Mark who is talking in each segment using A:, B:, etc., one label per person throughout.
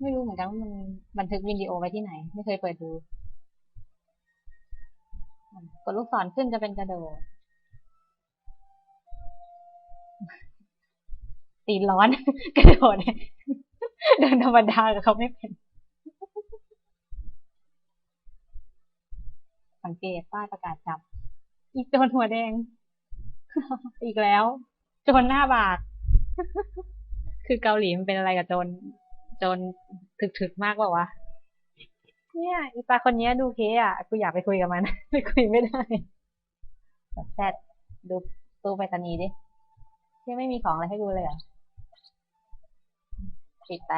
A: ไม่รู้เหมือนกันว่ามันบันทึกวิดีโอไว้ที่ไหน ไม่เคยเปิดดูกดลูกศรขึ้นจะเป็นกระโดด ตีร้อน กระโดดเดินธรรมดากับเขาไม่เป็น สังเกตป้ายประกาศจับ อีโจนหัวแดง อีกแล้ว โจรหน้าบาก คือเกาหลีมันเป็นอะไรกับโจรโจรถึกๆมากกว่าวะ เนี่ยอีตาคนนี้ดูเคอะ กูอยากไปคุยกับมันไปคุยไม่ได้แซดดูตู้ไปรษณีย์ดิที่ไม่มีของอะไรให้ดูเลยเหรอปิดไป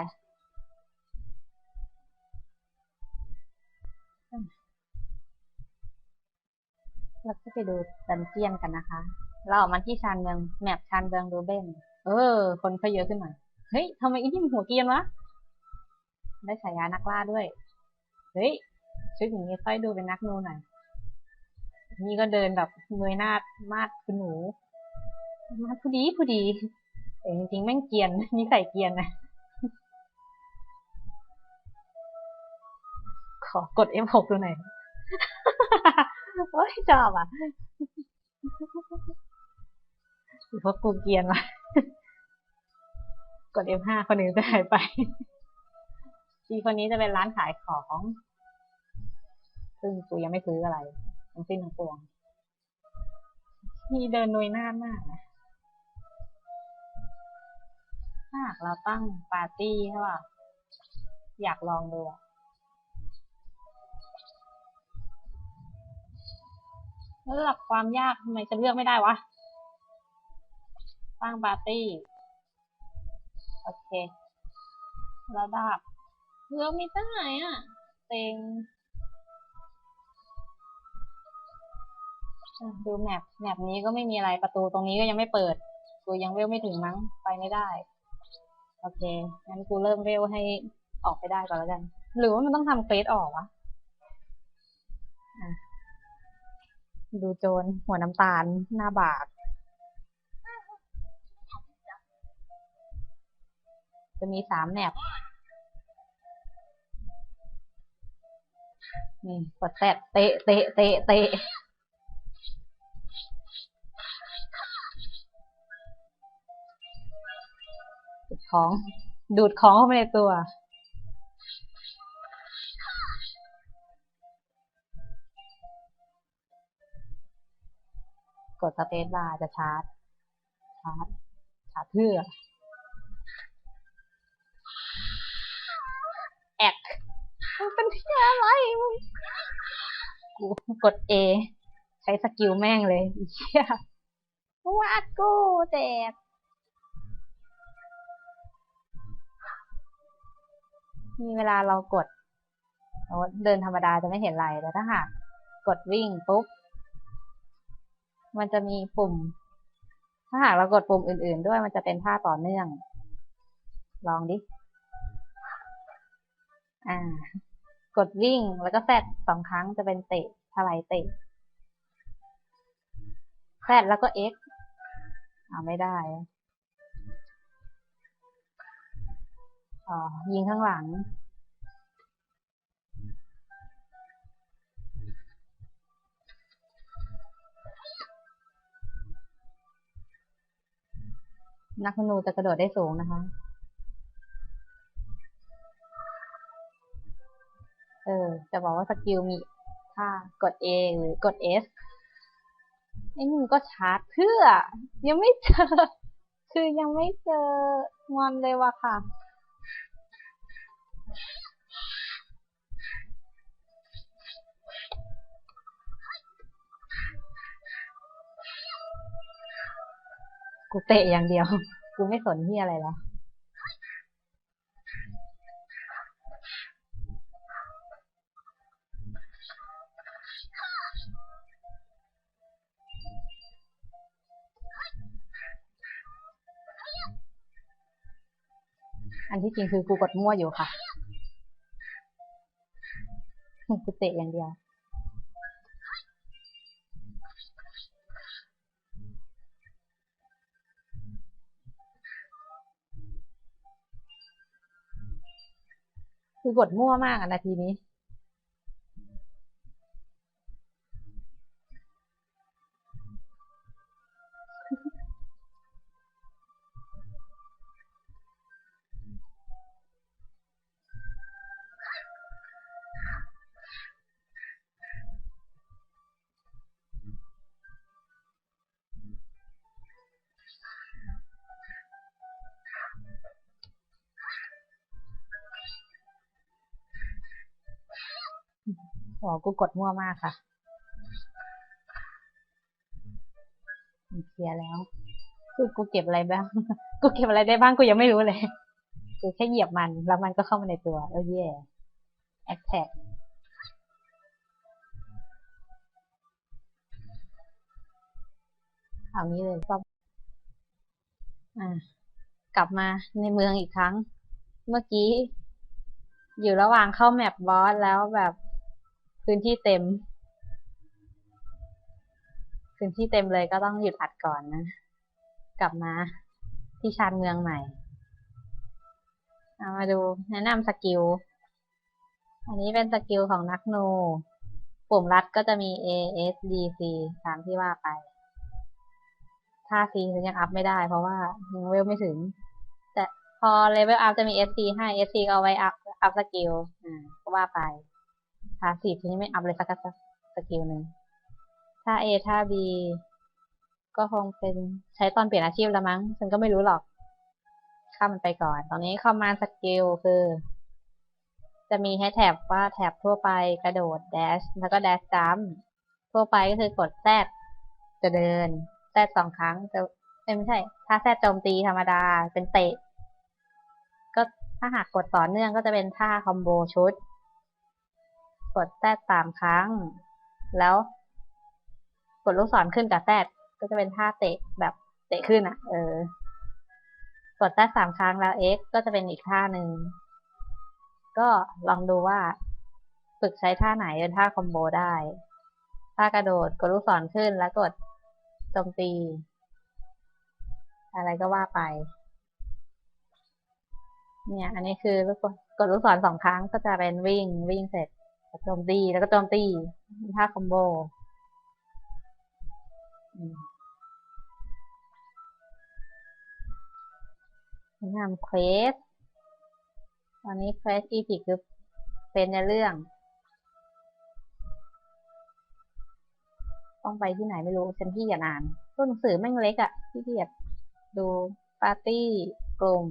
A: เราจะไปดูดันเจียนกันนะคะ เราออกมาที่ชานเมืองแมปชานเมืองดูเบนเออ คนเขาเยอะขึ้นหน่อย เฮ้ยทำไมอีนี่มันหัวเกียนวะ ได้ฉายานักล่าด้วย เฮ้ยชุดอย่างนี้ค่อยดูเป็นนักนูหน่อย นี่ก็เดินแบบเงยหน้ามาดคุณหนู มาดผู้ดีผู้ดีแต่จริงๆแม่งเกียนนิสัยเกียนนะ ขอกด F6 ดูหน่อยโอ้ยชอบอะหรือเพราะกูเกียนวะกด F5 คนอื่นจะหายไป ที่คนนี้จะเป็นร้านขายของ ซึ่งกูยังไม่ซื้ออะไรทั้งสิ้นทั้งปวงมีเดินหนวยหน้ามากนะถ้าหากเราตั้งปาร์ตี้ใช่ป่ะ อยากลองดูแล้วระดับความยากทำไมจะเลือกไม่ได้วะ ตั้งปาร์ตี้ โอเค ระดับ เลือกไม่ได้อะ เต็งดูแมปแมปนี้ก็ไม่มีอะไรประตูตรงนี้ก็ยังไม่เปิด กูยังเวลไม่ถึงมั้งไปไม่ได้ โอเค งั้นกูเริ่มเวลให้ออกไปได้ก่อนแล้วกัน หรือว่ามันต้องทำเควสออกวะะดูโจรหัวน้ำตาลหน้าบากจะมีสามแมป นี่กดแตะเตะเตะเตะเตะดูดของ ดูดของเข้าไปในตัว กดสเปซบาร์จะชาร์จ ชาร์จ ชาร์จเพื่อ แอกมันเป็นที่ อะไรมึงกูกด A ใช้สกิลแม่งเลยเหี้ยวาดกูเจ็บมีเวลาเรากดเดินธรรมดาจะไม่เห็นอะไรแต่ถ้าหากกดวิ่งปุ๊บ มันจะมีปุ่ม ถ้าหากเรากดปุ่มอื่น ๆ ด้วยมันจะเป็นท่าต่อเนื่อง ลองดิ อ่า กดวิ่งแล้วก็แซดสองครั้งจะเป็นเตะถลายเตะแซดแล้วก็ X อ่าไม่ได้อ๋อยิงข้างหลัง นักธนูจะกระโดดได้สูงนะคะ จะบอกว่าสกิลมีถ้ากด A หรือกด S ไอ้มึงก็ชาร์จเพื่อ ยังไม่เจอ คือยังไม่เจองอนเลยว่ะค่ะ กูเตะอย่างเดียว กูไม่สนที่อะไรแล้ว อันที่จริงคือกูกดมั่วอยู่ค่ะกูเตะอย่างเดียว คือกดมั่วมากอะนาทีนี้ โอ้กูกดมั่วมากค่ะเคลียร์แล้ว คือกูเก็บอะไรบ้าง กูเก็บอะไรได้บ้างกูยังไม่รู้เลย กูแค่เหยียบมัน แล้วมันก็เข้ามาในตัว เออเย่แอคแท็กเอานี้เลยก็อ่ากลับมาในเมืองอีกครั้ง เมื่อกี้ อยู่ระหว่างเข้าแมปบอสแล้วแบบ พื้นที่เต็ม พื้นที่เต็มเลยก็ต้องหยุดอัดก่อนนะ กลับมาที่ชานเมืองใหม่เอามาดูแนะนำสกิล อันนี้เป็นสกิลของนักโน ปุ่มรัดก็จะมี A S D C ตามที่ว่าไป ถ้า C ฉันยังอัพไม่ได้เพราะว่ายังเวลไม่ถึง แต่พอเลเวลอัพจะมี SC ให้ SC ก็เอาไว้อัพอัพสกิลอ่าก็ว่าไป พาสีฉันยังไม่อัพเลยสักสกิลหนึ่งถ้า A ถ้า B ก็คงเป็นใช้ตอนเปลี่ยนอาชีพแล้วมั้ง ฉันก็ไม่รู้หรอก ข้ามมันไปก่อน ตอนนี้คอมมานด์สกิลคือ จะมีให้แท็บว่าแท็บทั่วไปกระโดด dash แล้วก็ dash jump ทั่วไปก็คือกด Z จะเดิน Z สองครั้งจะไม่ใช่ ถ้า Z โจมตีธรรมดาเป็นเตะ ก็ถ้าหากกดต่อเนื่องก็จะเป็นท่าคอมโบชุด กดแทะสามครั้ง แล้ว กดลูกศรขึ้นกับแทะก็จะเป็นท่าเตะแบบเตะขึ้นอะ เออ กดแทะสามครั้งแล้ว X ก็จะเป็นอีกท่าหนึ่ง ก็ลองดูว่าฝึกใช้ท่าไหนเป็นท่าคอมโบได้ ท่ากระโดดกดลูกศรขึ้นแล้วกดโจมตี อะไรก็ว่าไป เนี่ย อันนี้คือ กดลูกศรสองครั้งก็จะเป็นวิ่งวิ่งเสร็จ โจมตีแล้วก็โจมตีท่าคอมโบงานเควสตอนนี้เควสอีพิกคือเป็นในเรื่อง ต้องไปที่ไหนไม่รู้ฉันที่อย่านานตัวหนังสือแม่งเล็กอะที่เกียดดูปาร์ตี้กลุ่ม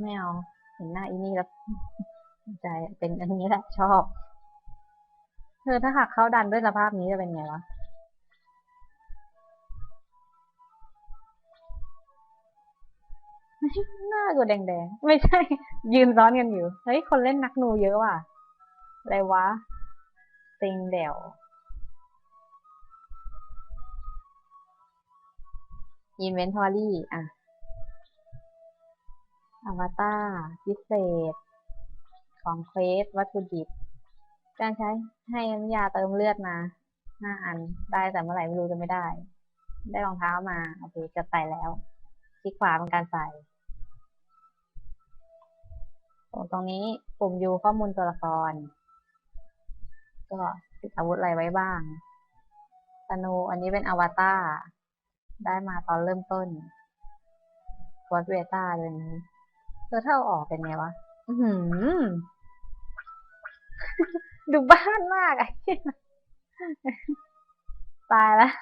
A: ไม่เอาเห็นหน้าอีนี่แล้วใจเป็นอันนี้แหละชอบเธอถ้าหากเข้าดันด้วยสภาพนี้จะเป็นไงวะหน้ากูแดงๆ ไม่ใช่ ยืนซ้อนกันอยู่ เฮ้ย คนเล่นนักนูเยอะว่ะ อะไรวะติงเดี่ยวอินเวนทอรี่ อะ อวตารพิเศษ ของเควสวัตถุดิบ การใช้ให้น้ำยาเติมเลือดมาห้าอันได้แต่เมื่อไหร่ไม่รู้จะไม่ได้ ได้รองเท้ามา โอเคจะใส่แล้ว คลิกขวาเป็นการใส่ตรงนี้ปุ่มยูข้อมูลตัวละคร ก็ติดอาวุธอะไรไว้บ้างธนูอันนี้เป็นอวตารได้มาตอนเริ่มต้นวอตเวต้าเลยนี้ เธอเท่าออกเป็นไงวะ อือดูบ้านมากไอ้ตายแล้ว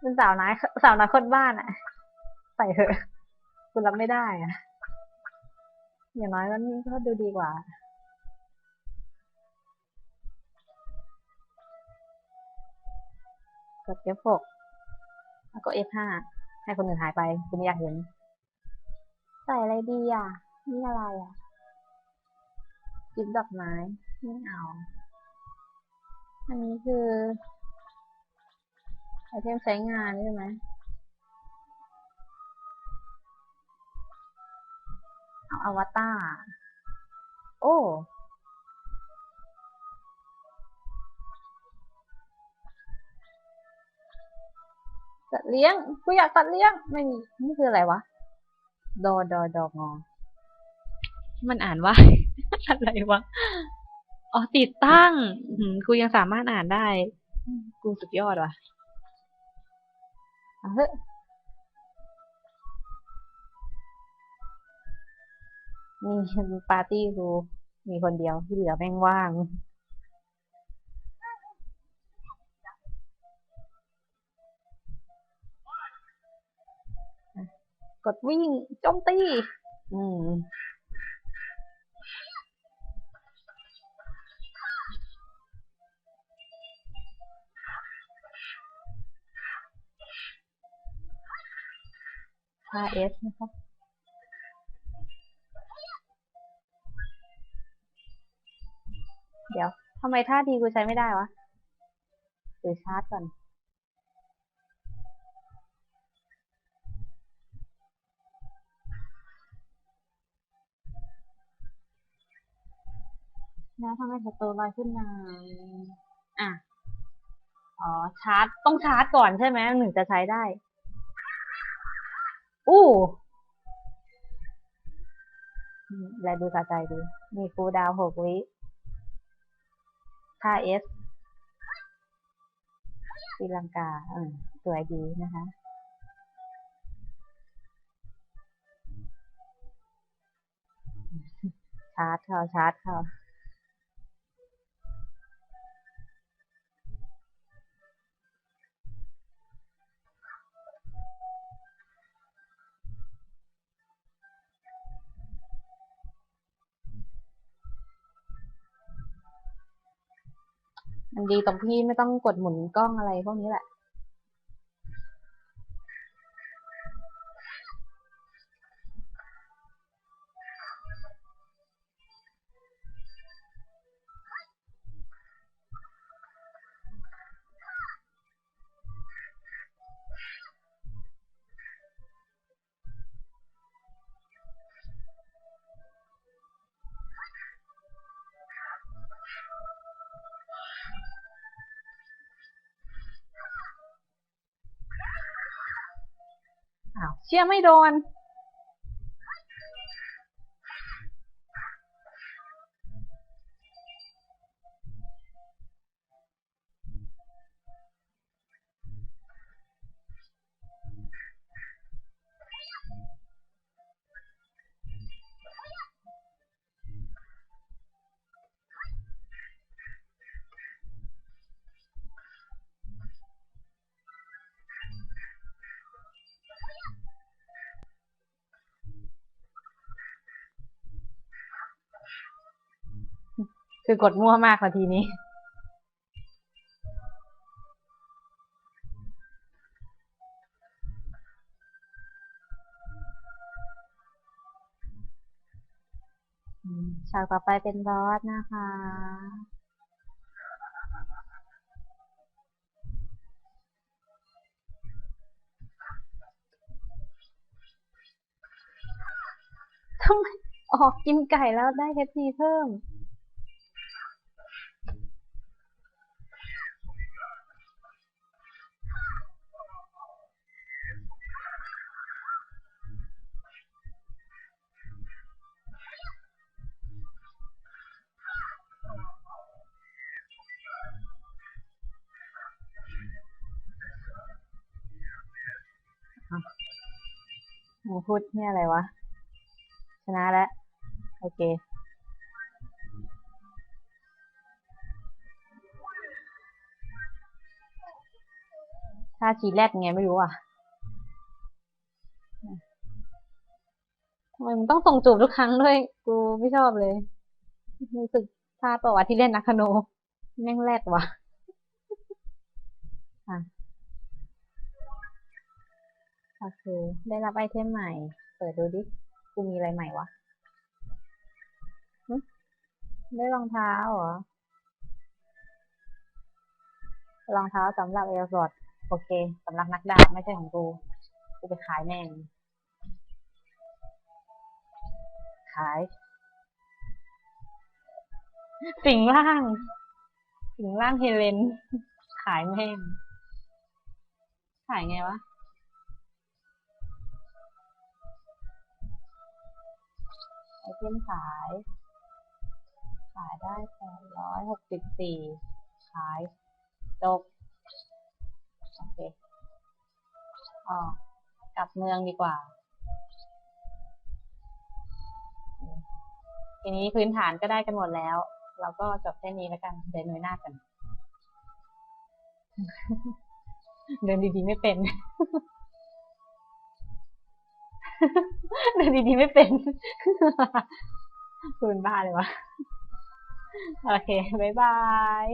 A: เป็นสาวน้อยสาวน้อยคนบ้านอะใส่เถอะคุณรับไม่ได้อะอย่างน้อยก็ก็ดูดีกว่ากด F6 แล้วก็ F5 ให้คนอื่นหายไปคุณไม่อยากเห็น ใส่อะไรดีอะ นี่อะไรอะจิบดอกไม้ไม่เอา อันนี้คือไอเทมใช้งานใช่ไหมเอาอวตารโอ้สัตว์เลี้ยง กูอยากสัตว์เลี้ยง ไม่มี นี่คืออะไรวะ ดอดอดองอ มันอ่านว่า อะไรวะ อ๋อติดตั้งกูยังสามารถอ่านได้ กูสุดยอดว่ะเอาเถอะนี่ปาร์ตี้กูมีคนเดียวที่เหลือแม่งว่าง ดวิ่งโจมตีอืมค่า S นะคะเดี๋ยวทำไมท่าดีกูใช้ไม่ได้วะหรือชาร์จก่อน แล้วทำไมสโตลอยขึ้นมาอะ อ๋อ ชาร์จ ต้องชาร์จก่อนใช่ไหมหนึ่งจะใช้ได้ อู้แลดูสะใจดี มีคูดาวหกวิค่า S ตีลังกา เออ สวยดีนะคะชาร์จเข้าชาร์จเข้า มันดีตรงที่ไม่ต้องกดหมุนกล้องอะไรพวกนี้แหละ เชื่อไม่โดน คือกดมั่วมากนาทีนี้ ฉากต่อไปเป็นบอสนะคะทำไมออกกินไก่แล้วได้ HP เพิ่มูพูดเนี่ยอะไรวะ ชนะแล้ว โอเค ถ้าชีแรกไงไม่รู้อะทำไมมึงต้องส่งจูบทุกครั้งด้วย กูไม่ชอบเลย รู้สึกพลาดตัววะที่เล่นนักคโนแม่งแรกว่ะอะ โอเค ได้รับไอเทมใหม่ เปิดดูดิ กูมีอะไรใหม่วะหึได้รองเท้าเหรอ รองเท้าสำหรับเอลสอดโอเคสำหรับนักดาบไม่ใช่ของกู กูไปขายแม่ง ขาย สิงล่าง สิงล่างเฮเลน ขายแม่ง ขายไงวะ เทมขาย ขายได้แปดร้อยหกสิบสี่ขายจบโอเคอ๋อกลับเมืองดีกว่า ทีนี้พื้นฐานก็ได้กันหมดแล้ว เราก็จบแค่นี้แล้วกัน เดินหน่วยหน้ากัน เดินดีๆไม่เป็น เดินดีๆไม่เป็นคุณบ้าเลยวะ โอเค บ๊ายบาย